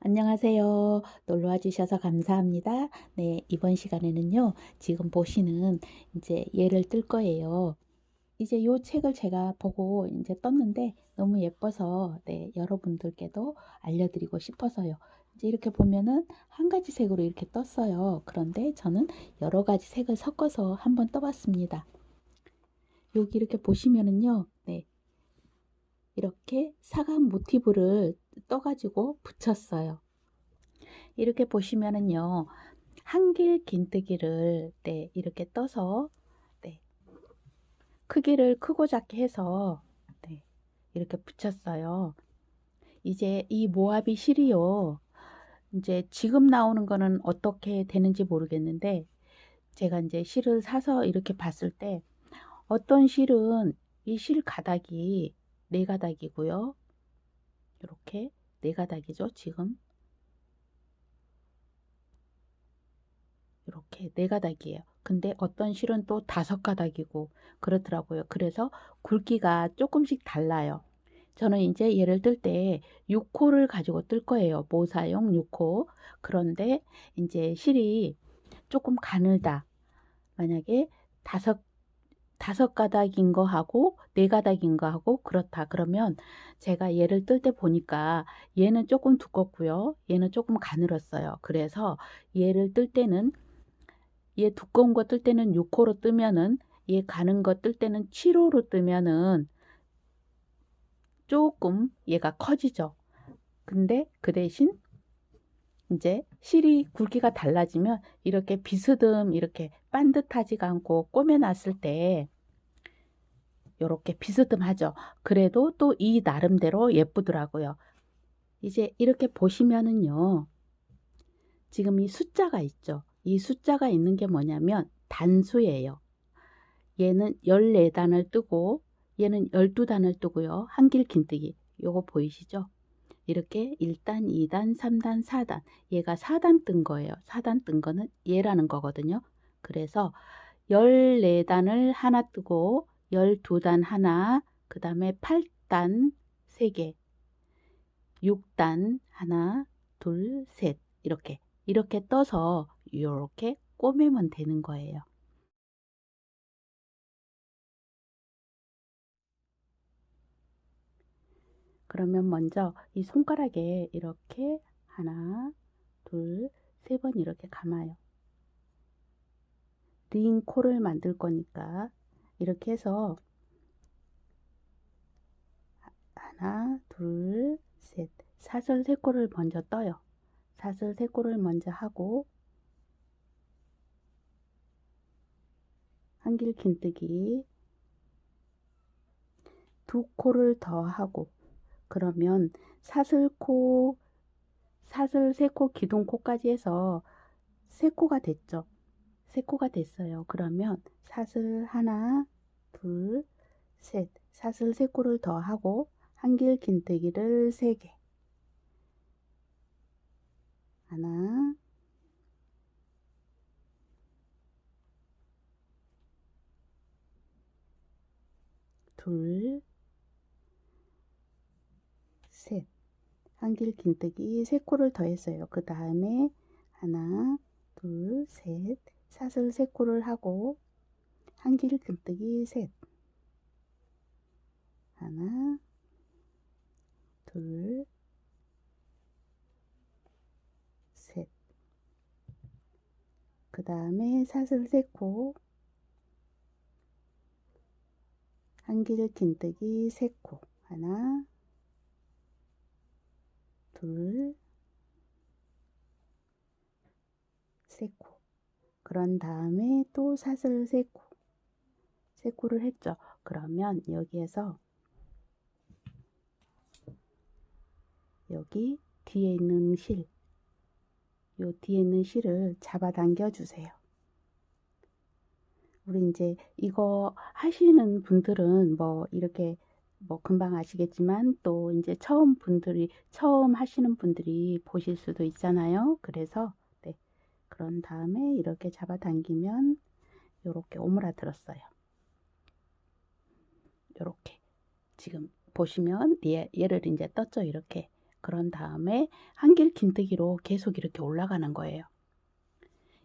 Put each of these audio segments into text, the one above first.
안녕하세요. 놀러와 주셔서 감사합니다. 네, 이번 시간에는요, 지금 보시는 이제 얘를 뜰 거예요. 이제 요 책을 제가 보고 이제 떴는데 너무 예뻐서 네, 여러분들께도 알려드리고 싶어서요. 이제 이렇게 보면은 한 가지 색으로 이렇게 떴어요. 그런데 저는 여러 가지 색을 섞어서 한번 떠봤습니다. 여기 이렇게 보시면은요, 네, 이렇게 사각 모티브를 떠가지고 붙였어요. 이렇게 보시면은요, 한길 긴뜨기를 네, 이렇게 떠서 네, 크기를 크고 작게 해서 네, 이렇게 붙였어요. 이제 이 모아비 실이요. 이제 지금 나오는 거는 어떻게 되는지 모르겠는데 제가 이제 실을 사서 이렇게 봤을 때 어떤 실은 이 실 가닥이 네 가닥이고요. 이렇게 네 가닥이죠, 지금. 이렇게 네 가닥이에요. 근데 어떤 실은 또 다섯 가닥이고 그렇더라고요. 그래서 굵기가 조금씩 달라요. 저는 이제 얘를 뜰 때 6호를 가지고 뜰 거예요. 모사용 6호. 그런데 이제 실이 조금 가늘다. 만약에 다섯 다섯 가닥인 거 하고 네 가닥인 거 하고 그렇다. 그러면 제가 얘를 뜰 때 보니까 얘는 조금 두껍고요. 얘는 조금 가늘었어요. 그래서 얘를 뜰 때는 얘 두꺼운 거 뜰 때는 6호로 뜨면은 얘 가는 거 뜰 때는 7호로 뜨면은 조금 얘가 커지죠. 근데 그 대신 이제 실이 굵기가 달라지면 이렇게 비스듬 이렇게 반듯하지가 않고 꼬매놨을 때 이렇게 비스듬하죠. 그래도 또 이 나름대로 예쁘더라고요. 이제 이렇게 보시면은요. 지금 이 숫자가 있죠. 이 숫자가 있는 게 뭐냐면 단수예요. 얘는 14단을 뜨고 얘는 12단을 뜨고요. 한길 긴뜨기. 요거 보이시죠? 이렇게 1단, 2단, 3단, 4단. 얘가 4단 뜬 거예요. 4단 뜬 거는 얘라는 거거든요. 그래서 14단을 하나 뜨고 12단 하나, 그 다음에 8단 3개, 6단 하나, 둘, 셋 이렇게 이렇게 떠서 이렇게 꼬매면 되는 거예요. 그러면 먼저 이 손가락에 이렇게 하나, 둘, 세 번 이렇게 감아요. 링 코를 만들 거니까 이렇게 해서 하나, 둘, 셋. 사슬 세 코를 먼저 떠요. 사슬 세 코를 먼저 하고 한길 긴뜨기 두 코를 더 하고 그러면 사슬코 사슬 세 코 기둥코까지 해서 세 코가 됐죠. 세 코가 됐어요. 그러면 사슬 하나, 둘, 셋. 사슬 세 코를 더 하고 한길 긴뜨기를 세 개. 하나, 둘, 셋. 한길 긴뜨기 세 코를 더했어요. 그 다음에 하나, 둘, 셋. 사슬 세 코를 하고 한길 긴뜨기 셋. 하나, 둘, 셋. 그 다음에 사슬 세 코, 한길 긴뜨기 세 코. 하나, 둘, 세 코. 그런 다음에 또 사슬 세 코. 세 코를 했죠. 그러면 여기에서 여기 뒤에 있는 실, 요 뒤에 있는 실을 잡아당겨 주세요. 우리 이제 이거 하시는 분들은 뭐 이렇게 뭐 금방 아시겠지만 또 이제 처음 분들이 처음 하시는 분들이 보실 수도 있잖아요. 그래서 네. 그런 다음에 이렇게 잡아당기면 이렇게 오므라들었어요. 이렇게 지금 보시면 얘, 얘를 이제 떴죠. 이렇게 그런 다음에 한길 긴뜨기로 계속 이렇게 올라가는 거예요.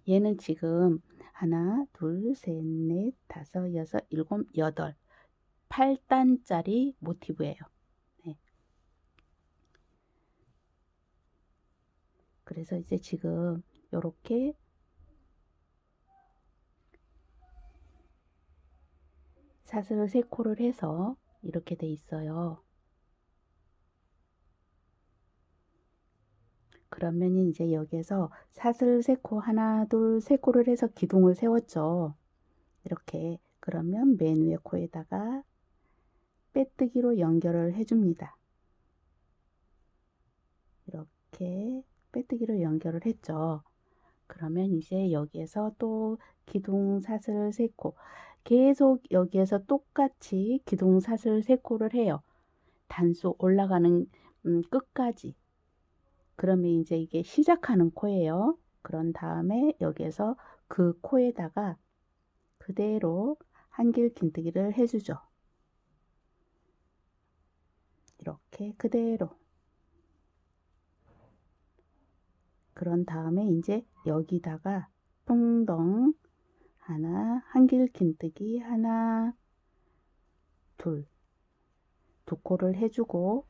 얘는 지금 하나, 둘, 셋, 넷, 다섯, 여섯, 일곱, 여덟 8단짜리 모티브예요. 네. 그래서 이제 지금 이렇게 사슬 세 코를 해서 이렇게 돼 있어요. 그러면 이제 여기에서 사슬 세코 하나 둘세 코를 해서 기둥을 세웠죠. 이렇게 그러면 맨 위에 코에다가 빼뜨기로 연결을 해줍니다. 이렇게 빼뜨기로 연결을 했죠. 그러면 이제 여기에서 또 기둥 사슬 세코 계속 여기에서 똑같이 기둥 사슬 세 코를 해요. 단수 올라가는 음, 끝까지 그러면 이제 이게 시작하는 코예요. 그런 다음에 여기에서 그 코에다가 그대로 한길 긴뜨기를 해주죠. 이렇게 그대로 그런 다음에 이제 여기다가 똥덩 하나 한길 긴뜨기 하나 둘 두 코를 해주고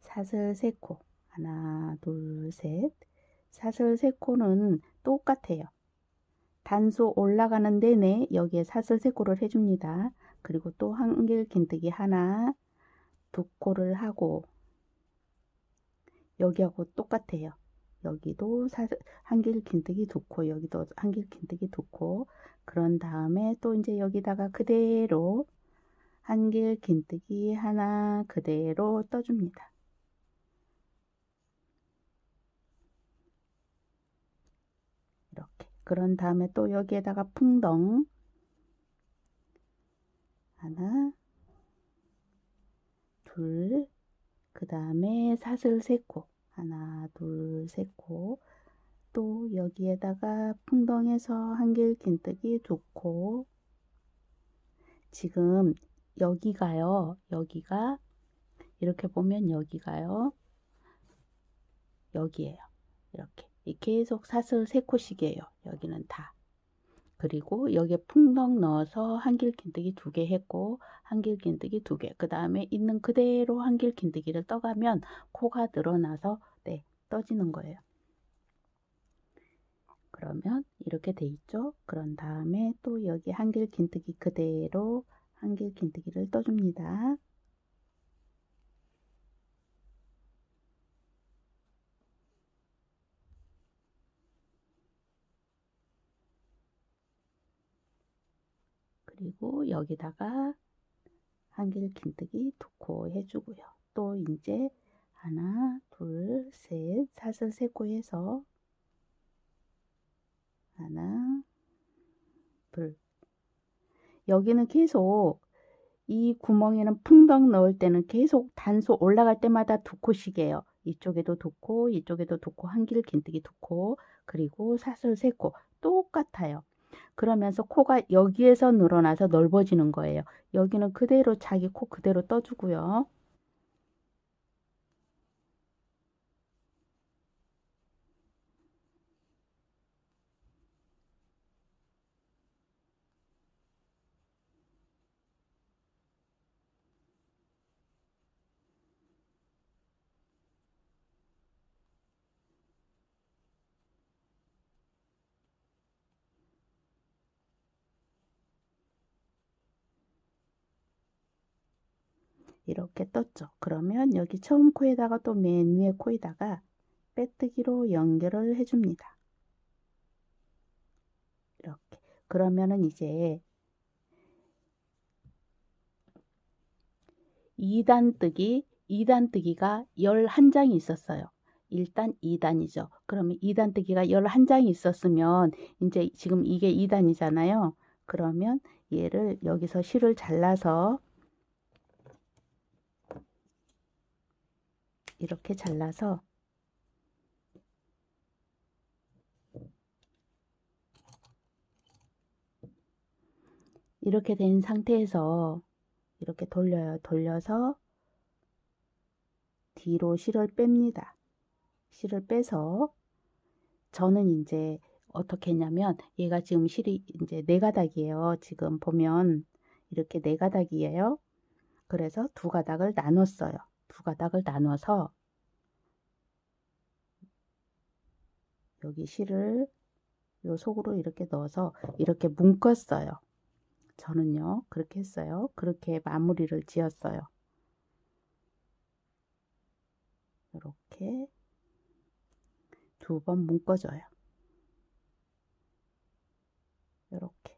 사슬 세 코 하나 둘 셋 사슬 세 코는 똑같아요. 단수 올라가는 내내 여기에 사슬 세 코를 해줍니다. 그리고 또 한길 긴뜨기 하나 두 코를 하고 여기하고 똑같아요. 여기도 한길 긴뜨기 두 코, 여기도 한길 긴뜨기 두 코. 그런 다음에 또 이제 여기다가 그대로 한길 긴뜨기 하나 그대로 떠줍니다. 이렇게. 그런 다음에 또 여기에다가 풍덩 하나 둘, 그 다음에 사슬 세코 하나, 둘, 세 코. 또 여기에다가 풍덩에서 한길 긴뜨기 두 코. 지금 여기가요. 여기가 이렇게 보면 여기가요. 여기에요. 이렇게 계속 사슬 세 코씩이에요. 여기는 다. 그리고 여기에 풍덩 넣어서 한길 긴뜨기 두 개 했고 한길 긴뜨기 두 개. 그 다음에 있는 그대로 한길 긴뜨기를 떠가면 코가 늘어나서 네, 떠지는 거예요. 그러면 이렇게 돼 있죠. 그런 다음에 또 여기 한길 긴뜨기 그대로 한길 긴뜨기를 떠줍니다. 여기다가 한길 긴뜨기 두 코 해주고요. 또 이제 하나, 둘, 셋, 사슬 세코 해서 하나, 둘. 여기는 계속 이 구멍에는 풍덩 넣을 때는 계속 단수 올라갈 때마다 두 코씩이에요. 이쪽에도 두 코, 이쪽에도 두 코, 한길 긴뜨기 두 코, 그리고 사슬 세 코. 똑같아요. 그러면서 코가 여기에서 늘어나서 넓어지는 거예요. 여기는 그대로 자기 코 그대로 떠주고요. 이렇게 떴죠. 그러면 여기 처음 코에다가 또 맨 위에 코에다가 빼뜨기로 연결을 해줍니다. 이렇게. 그러면은 이제 2단 뜨기, 2단 뜨기가 11장이 있었어요. 일단 2단이죠. 그러면 2단 뜨기가 11장이 있었으면 이제 지금 이게 2단이잖아요. 그러면 얘를 여기서 실을 잘라서 이렇게 잘라서 이렇게 된 상태에서 이렇게 돌려요. 돌려서 뒤로 실을 뺍니다. 실을 빼서 저는 이제 어떻게 했냐면 얘가 지금 실이 이제 네 가닥이에요. 지금 보면 이렇게 네 가닥이에요. 그래서 두 가닥을 나눴어요. 두 가닥을 나눠서 여기 실을 요 속으로 이렇게 넣어서 이렇게 묶었어요. 저는요 그렇게 했어요. 그렇게 마무리를 지었어요. 이렇게 두 번 묶어줘요. 이렇게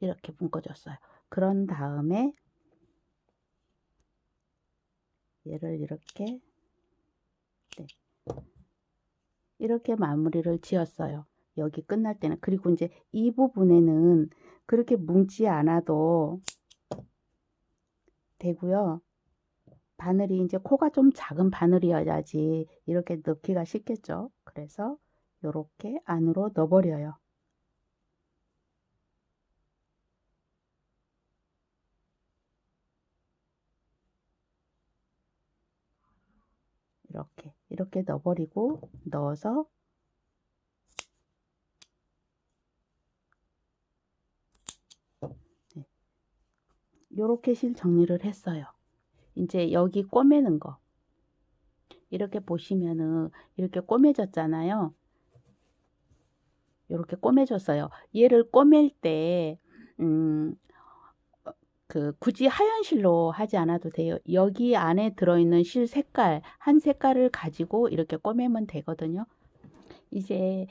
이렇게 묶어줬어요. 그런 다음에 얘를 이렇게 네. 이렇게 마무리를 지었어요. 여기 끝날 때는 그리고 이제 이 부분에는 그렇게 뭉지 않아도 되고요. 바늘이 이제 코가 좀 작은 바늘이어야지 이렇게 넣기가 쉽겠죠. 그래서 이렇게 안으로 넣어버려요. 이렇게 이렇게 넣어버리고 넣어서 네. 이렇게 실 정리를 했어요. 이제 여기 꼬매는 거 이렇게 보시면은 이렇게 꼬매졌잖아요. 이렇게 꼬매졌어요. 얘를 꼬맬 때 음, 그 굳이 하얀 실로 하지 않아도 돼요. 여기 안에 들어있는 실 색깔 한 색깔을 가지고 이렇게 꼬매면 되거든요. 이제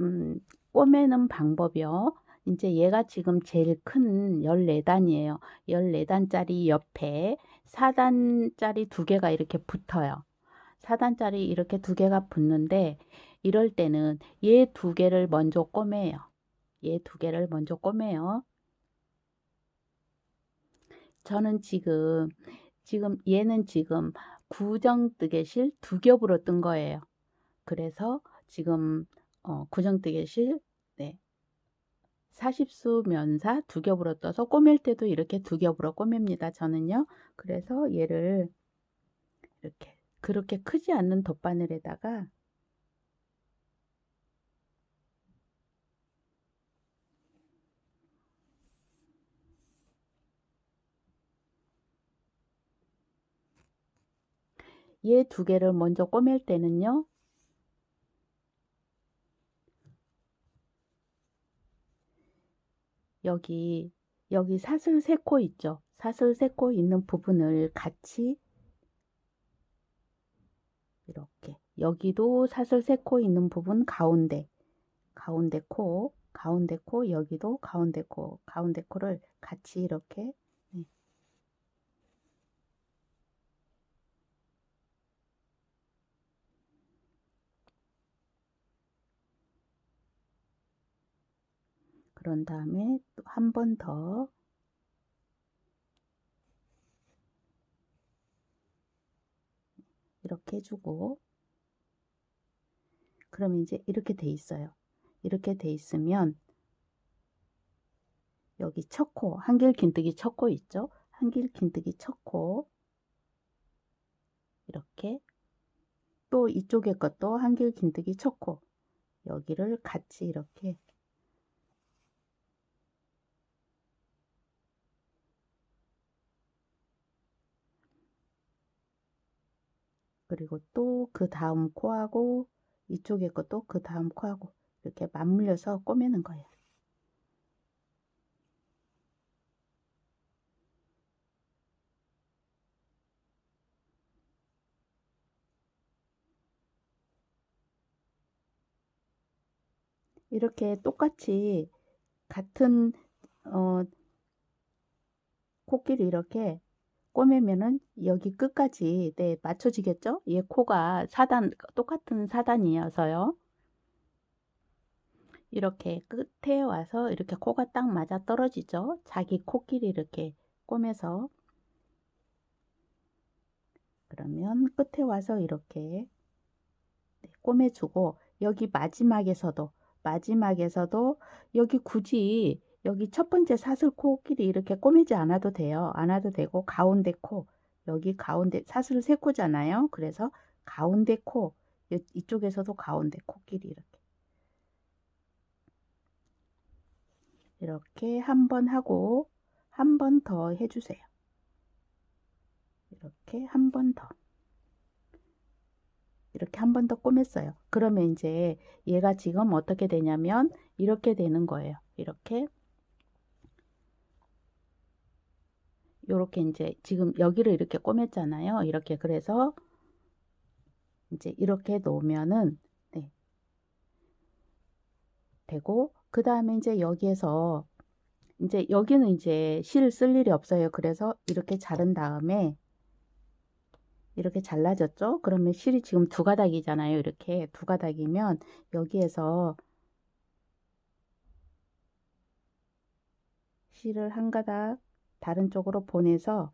음, 꼬매는 방법이요. 이제 얘가 지금 제일 큰 14단이에요. 14단짜리 옆에 4단짜리 두 개가 이렇게 붙어요. 4단짜리 이렇게 두 개가 붙는데 이럴 때는 얘 두 개를 먼저 꼬매요. 얘 두 개를 먼저 꼬매요. 저는 지금 지금 얘는 지금 구정뜨개실 두 겹으로 뜬 거예요. 그래서 지금 어, 구정뜨개실 네. 40수 면사 두 겹으로 떠서 꼬맬 때도 이렇게 두 겹으로 꼬맵니다. 저는요. 그래서 얘를 이렇게 그렇게 크지 않는 덧바늘에다가 얘 두 개를 먼저 꼬맬 때는요. 여기 여기 사슬 세코 있죠. 사슬 세코 있는 부분을 같이 이렇게 여기도 사슬 세코 있는 부분 가운데 가운데 코 가운데 코 여기도 가운데 코 가운데 코를 같이 이렇게 네. 그런 다음에 또 한 번 더. 이렇게 해주고. 그럼 이제 이렇게 돼 있어요. 이렇게 돼 있으면 여기 첫 코, 한길 긴뜨기 첫 코 있죠? 한길 긴뜨기 첫코 이렇게. 또 이쪽에 것도 한길 긴뜨기 첫코 여기를 같이 이렇게 그리고 또 그 다음 코하고 이쪽에 것도 그 다음 코하고 이렇게 맞물려서 꼬매는 거예요. 이렇게 똑같이 같은 어, 코끼리 이렇게 꼬매면은 여기 끝까지 네 맞춰지겠죠? 얘 코가 4단 똑같은 4단이어서요. 이렇게 끝에 와서 이렇게 코가 딱 맞아 떨어지죠? 자기 코끼리 이렇게 꼬매서 그러면 끝에 와서 이렇게 네, 꼬매주고 여기 마지막에서도 마지막에서도 여기 굳이 여기 첫 번째 사슬 코끼리 이렇게 꼬매지 않아도 돼요. 안 와도 되고 가운데 코 여기 가운데 사슬 세 코잖아요. 그래서 가운데 코 이- 이쪽에서도 가운데 코끼리 이렇게 이렇게 한 번 하고 한 번 더 해주세요. 이렇게 한 번 더. 이렇게 한 번 더 꼬맸어요. 그러면 이제 얘가 지금 어떻게 되냐면 이렇게 되는 거예요. 이렇게 요렇게 이제 지금 여기를 이렇게 꼬맸잖아요. 이렇게 그래서 이제 이렇게 놓으면은 네. 되고 그 다음에 이제 여기에서 이제 여기는 이제 실쓸 일이 없어요. 그래서 이렇게 자른 다음에 이렇게 잘라졌죠? 그러면 실이 지금 두 가닥이잖아요. 이렇게 두 가닥이면 여기에서 실을 한 가닥 다른 쪽으로 보내서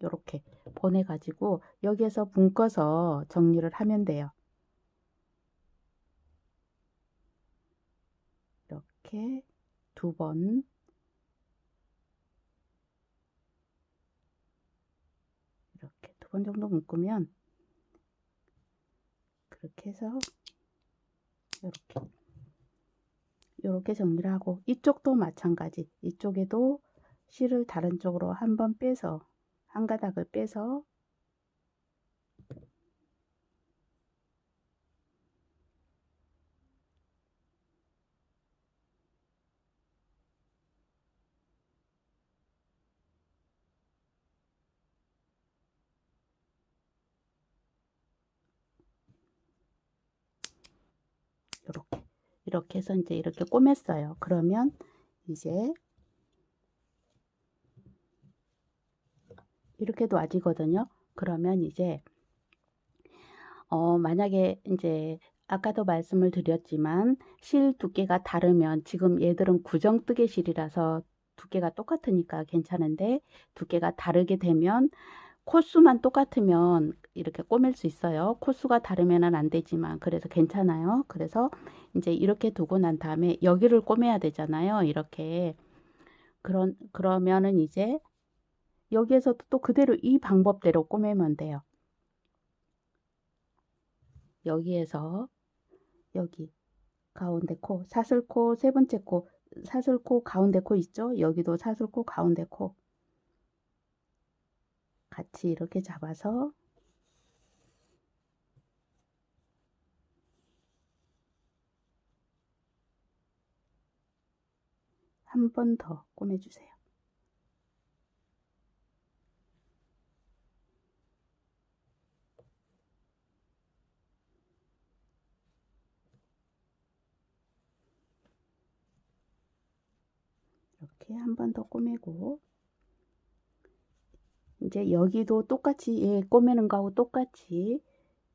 이렇게 보내 가지고 여기에서 묶어서 정리를 하면 돼요. 이렇게 두 번. 이렇게 두 번 정도 묶으면 그렇게 해서 이렇게. 이렇게 정리를 하고 이쪽도 마찬가지. 이쪽에도 실을 다른 쪽으로 한번 빼서 한 가닥을 빼서 이렇게 이렇게 해서 이제 이렇게 꼬맸어요. 그러면 이제 이렇게 놔지거든요. 그러면 이제 어 만약에 이제 아까도 말씀을 드렸지만 실 두께가 다르면 지금 얘들은 구정뜨개 실이라서 두께가 똑같으니까 괜찮은데 두께가 다르게 되면 코수만 똑같으면 이렇게 꼬맬 수 있어요. 코수가 다르면은 안 되지만 그래서 괜찮아요. 그래서 이제 이렇게 두고 난 다음에 여기를 꼬매야 되잖아요. 이렇게 그런 그러면은 이제 여기에서도 또 그대로 이 방법대로 꼬매면 돼요. 여기에서 여기 가운데 코, 사슬코 세 번째 코, 사슬코 가운데 코 있죠? 여기도 사슬코 가운데 코 같이 이렇게 잡아서 한 번 더 꼬매주세요. 이렇게 한 번 더 꼬매고. 이제 여기도 똑같이 얘 꼬매는 거하고 똑같이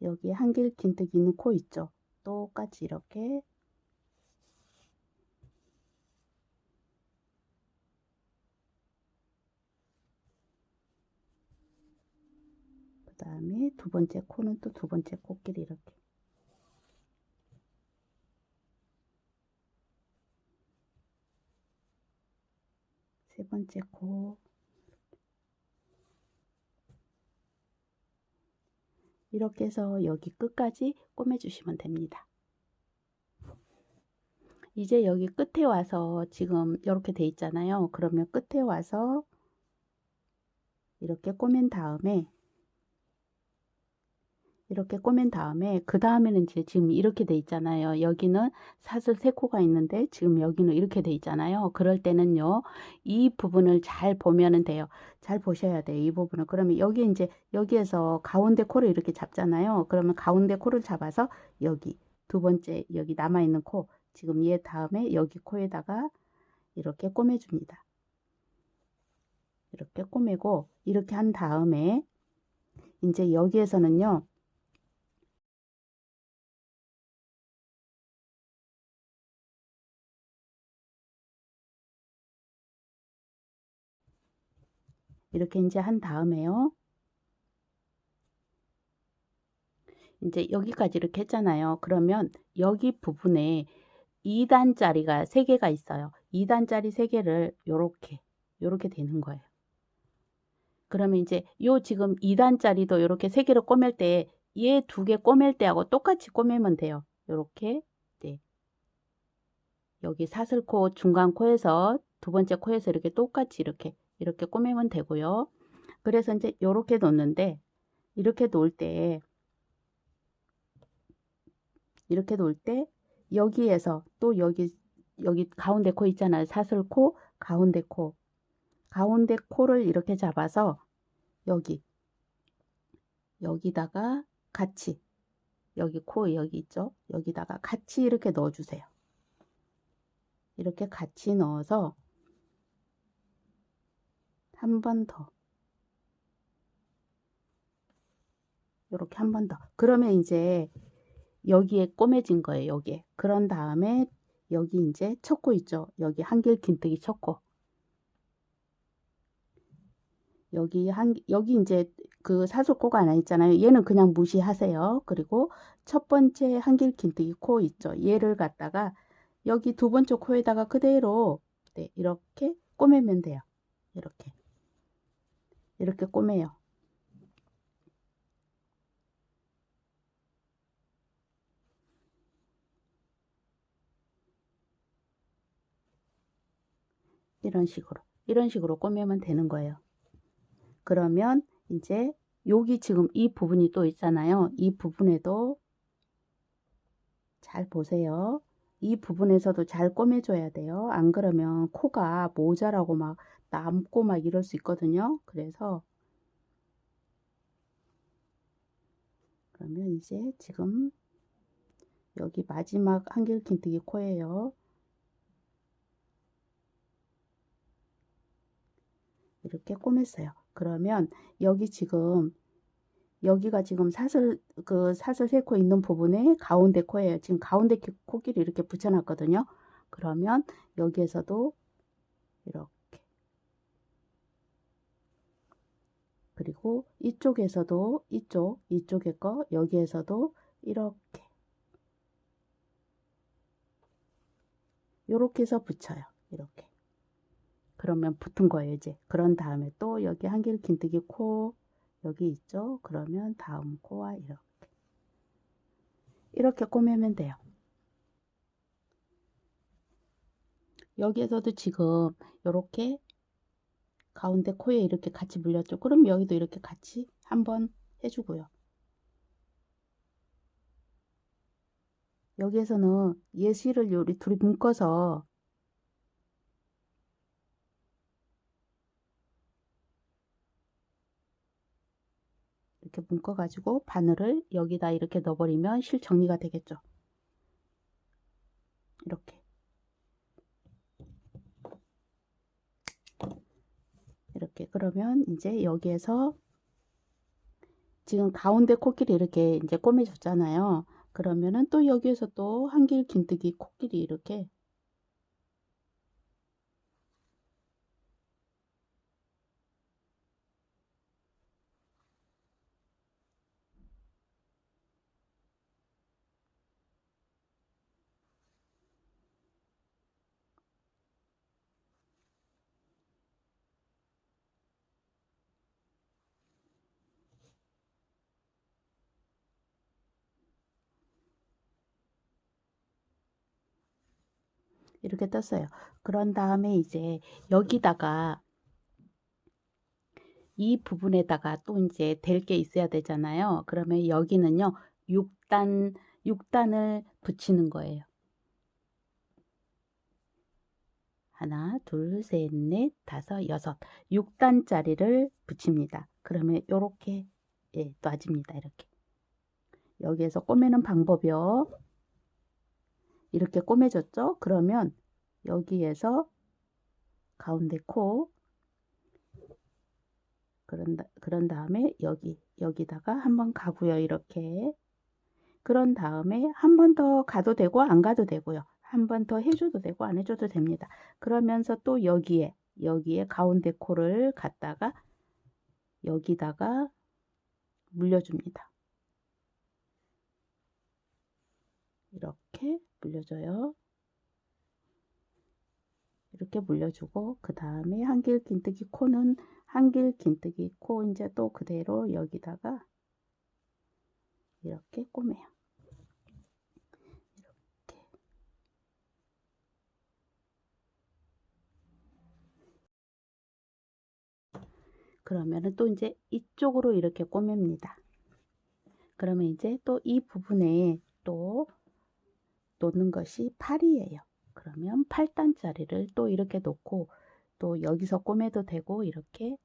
여기 한길 긴뜨기 있는 코 있죠? 똑같이 이렇게. 그 다음에 두 번째 코는 또 두 번째 코끼리 이렇게 세 번째 코 이렇게 해서 여기 끝까지 꼬매주시면 됩니다. 이제 여기 끝에 와서 지금 이렇게 돼 있잖아요. 그러면 끝에 와서 이렇게 꼬맨 다음에 이렇게 꼬맨 다음에 그 다음에는 이제 지금 이렇게 돼 있잖아요. 여기는 사슬 세 코가 있는데 지금 여기는 이렇게 돼 있잖아요. 그럴 때는요. 이 부분을 잘 보면은 돼요. 잘 보셔야 돼요. 이 부분을. 그러면 여기 이제 여기에서 가운데 코를 이렇게 잡잖아요. 그러면 가운데 코를 잡아서 여기 두 번째 여기 남아 있는 코 지금 얘 다음에 여기 코에다가 이렇게 꼬매 줍니다. 이렇게 꼬매고 이렇게 한 다음에 이제 여기에서는요. 이렇게 이제 한 다음에요. 이제 여기까지 이렇게 했잖아요. 그러면 여기 부분에 2단짜리가 3개가 있어요. 2단짜리 3개를 요렇게 요렇게 되는 거예요. 그러면 이제 요 지금 2단짜리도 이렇게 세 개를 꼬맬 때 얘 두 개 꼬맬 때하고 똑같이 꼬매면 돼요. 요렇게 네. 여기 사슬코 중간 코에서 두 번째 코에서 이렇게 똑같이 이렇게 이렇게 꼬매면 되고요. 그래서 이제 요렇게 놓는데 이렇게 놓을 때 이렇게 놓을 때 여기에서 또 여기 여기 가운데 코 있잖아요. 사슬 코 가운데 코 가운데 코를 이렇게 잡아서 여기 여기다가 같이 여기 코 여기 있죠. 여기다가 같이 이렇게 넣어 주세요. 이렇게 같이 넣어서 한 번 더. 이렇게 한 번 더. 그러면 이제 여기에 꼬매진 거예요. 여기에. 그런 다음에 여기 이제 첫코 있죠. 여기 한길 긴뜨기 첫 코. 여기 한 여기 이제 그 사슬코가 하나 있잖아요. 얘는 그냥 무시하세요. 그리고 첫 번째 한길 긴뜨기 코 있죠. 얘를 갖다가 여기 두 번째 코에다가 그대로 네, 이렇게 꼬매면 돼요. 이렇게 이렇게 꼬매요. 이런 식으로 이런 식으로 꼬매면 되는 거예요. 그러면 이제 여기 지금 이 부분이 또 있잖아요. 이 부분에도 잘 보세요. 이 부분에서도 잘 꼬매줘야 돼요. 안 그러면 코가 모자라고 막 남고 막 이럴 수 있거든요. 그래서 그러면 이제 지금 여기 마지막 한길 긴뜨기 코예요. 이렇게 꼬맸어요. 그러면 여기 지금 여기가 지금 사슬 그 사슬 세 코 있는 부분에 가운데 코예요. 지금 가운데 코끼리 이렇게 붙여놨거든요. 그러면 여기에서도 이렇게 그리고 이쪽에서도 이쪽 이쪽에 거 여기에서도 이렇게. 이렇게 해서 붙여요. 이렇게. 그러면 붙은 거예요 이제. 그런 다음에 또 여기 한길 긴뜨기 코 여기 있죠? 그러면 다음 코와 이렇게. 이렇게 꼬매면 돼요. 여기에서도 지금 이렇게 가운데 코에 이렇게 같이 물렸죠. 그럼 여기도 이렇게 같이 한번 해주고요. 여기에서는 예시를 우리 둘이 묶어서 이렇게 묶어 가지고 바늘을 여기다 이렇게 넣어버리면 실 정리가 되겠죠. 이렇게 이렇게 그러면 이제 여기에서 지금 가운데 코끼리 이렇게 이제 꼬매줬잖아요. 그러면은 또 여기에서 또 한길 긴뜨기 코끼리 이렇게 이렇게 떴어요. 그런 다음에 이제 여기다가 이 부분에다가 또 이제 될 게 있어야 되잖아요. 그러면 여기는요. 6단 6단을 붙이는 거예요. 하나, 둘, 셋, 넷, 다섯, 여섯. 6단짜리를 붙입니다. 그러면 이렇게 예, 놔집니다. 이렇게. 여기에서 꼬매는 방법이요. 이렇게 꼬매졌죠? 그러면 여기에서 가운데 코 그런, 그런 다음에 여기 여기다가 한번 가고요 이렇게. 그런 다음에 한 번 더 가도 되고 안 가도 되고요. 한 번 더 해줘도 되고 안 해줘도 됩니다. 그러면서 또 여기에 여기에 가운데 코를 갖다가 여기다가 물려줍니다. 이렇게 물려줘요. 이렇게 물려주고 그 다음에 한길 긴뜨기 코는 한길 긴뜨기 코 이제 또 그대로 여기다가 이렇게 꼬매요. 이렇게. 그러면은 또 이제 이쪽으로 이렇게 꼬맵니다. 그러면 이제 또 이 부분에 또 놓는 것이 팔이에요. 그러면 8단짜리를 또 이렇게 놓고 또 여기서 꼬매도 되고 이렇게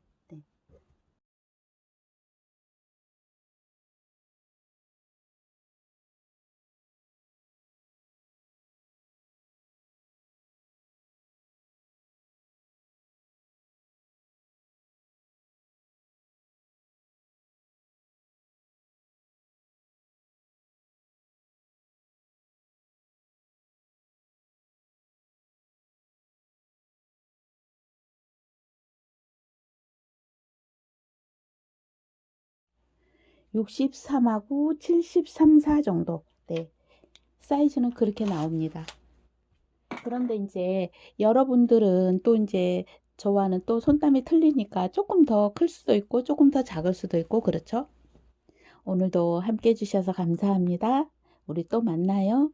(63하고) (73) (4) 정도. 네. 사이즈는 그렇게 나옵니다. 그런데 이제 여러분들은 또 이제 저와는 또 손땀이 틀리니까 조금 더 클 수도 있고 조금 더 작을 수도 있고 그렇죠? 오늘도 함께 해주셔서 감사합니다. 우리 또 만나요